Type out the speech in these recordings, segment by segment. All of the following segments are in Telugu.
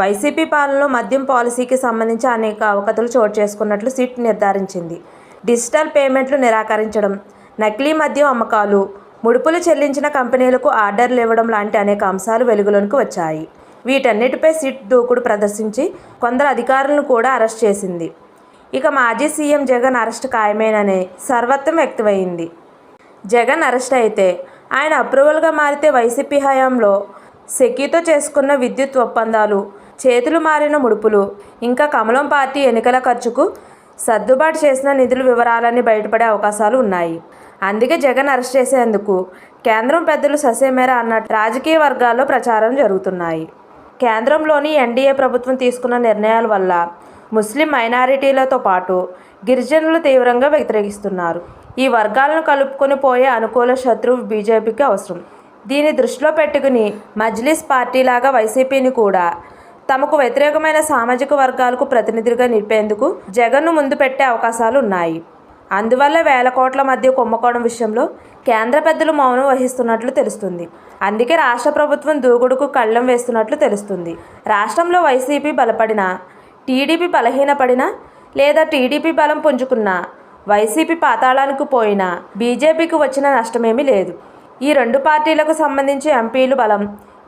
వైసీపీ పాలనలో మద్యం పాలసీకి సంబంధించి అనేక అవకతలు చోటు చేసుకున్నట్లు సిట్ నిర్ధారించింది. డిజిటల్ పేమెంట్లు నిరాకరించడం నకిలీ మద్యం అమ్మకాలు ముడుపులు చెల్లించిన కంపెనీలకు ఆర్డర్లు ఇవ్వడం లాంటి అనేక అంశాలు వెలుగులోనికి వచ్చాయి. వీటన్నిటిపై సిట్ దూకుడు ప్రదర్శించి కొందరు అధికారులను కూడా అరెస్ట్ చేసింది. ఇక మాజీ సీఎం జగన్ అరెస్ట్ ఖాయమేననే సర్వత్వం వ్యక్తమైంది. జగన్ అరెస్ట్ అయితే ఆయన అప్రూవల్గా మారితే వైసీపీ హయాంలో సెక్యూతో చేసుకున్న విద్యుత్ ఒప్పందాలు చేతులు మారిన ముడుపులు. ఇంకా కమలం పార్టీ ఎన్నికల ఖర్చుకు సర్దుబాటు చేసిన నిధుల వివరాలన్నీ బయటపడే అవకాశాలు ఉన్నాయి. అందుకే జగన్ అరెస్ట్ చేసేందుకు కేంద్రం పెద్దలు ససేమేర అన్నట్టు రాజకీయ వర్గాల్లో ప్రచారం జరుగుతున్నాయి. కేంద్రంలోని ఎన్డీఏ ప్రభుత్వం తీసుకున్న నిర్ణయాల వల్ల ముస్లిం మైనారిటీలతో పాటు గిరిజనులు తీవ్రంగా వ్యతిరేకిస్తున్నారు. ఈ వర్గాలను కలుపుకొని పోయే అనుకూల శత్రువు బీజేపీకి అవసరం. దీన్ని దృష్టిలో పెట్టుకుని మజ్లిస్ పార్టీలాగా వైసీపీని కూడా తమకు వ్యతిరేకమైన సామాజిక వర్గాలకు ప్రతినిధులుగా నిలిపేందుకు జగన్ను ముందు పెట్టే అవకాశాలు ఉన్నాయి. అందువల్ల వేల కోట్ల మధ్య కుంభకోణం విషయంలో కేంద్ర పెద్దలు మౌనం వహిస్తున్నట్లు తెలుస్తుంది. అందుకే రాష్ట్ర ప్రభుత్వం దూకుడుకు కళ్ళం వేస్తున్నట్లు తెలుస్తుంది. రాష్ట్రంలో వైసీపీ బలపడిన టీడీపీ బలహీనపడినా లేదా టీడీపీ బలం పుంజుకున్న వైసీపీ పాతాళానికి పోయినా బీజేపీకి వచ్చిన నష్టమేమీ లేదు. ఈ రెండు పార్టీలకు సంబంధించి ఎంపీలు బలం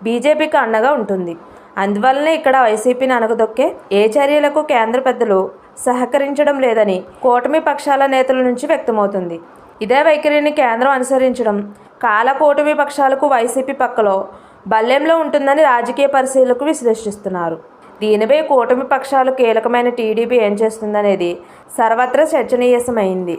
బీజేపీకి అండగా ఉంటుంది. అందువల్లనే ఇక్కడ వైసీపీని అనగదొక్కే ఏ చర్యలకు కేంద్ర పెద్దలు సహకరించడం లేదని కూటమి పక్షాల నేతల నుంచి వ్యక్తమవుతుంది. ఇదే వైఖరిని కేంద్రం అనుసరించడం కాల కూటమి పక్షాలకు వైసీపీ పక్కలో బల్లెంలో ఉంటుందని రాజకీయ పరిశీలకు విశ్లేషిస్తున్నారు. దీనిపై కూటమి పక్షాలు కీలకమైన టీడీపీ ఏం చేస్తుందనేది సర్వత్రా చర్చనీయసమైంది.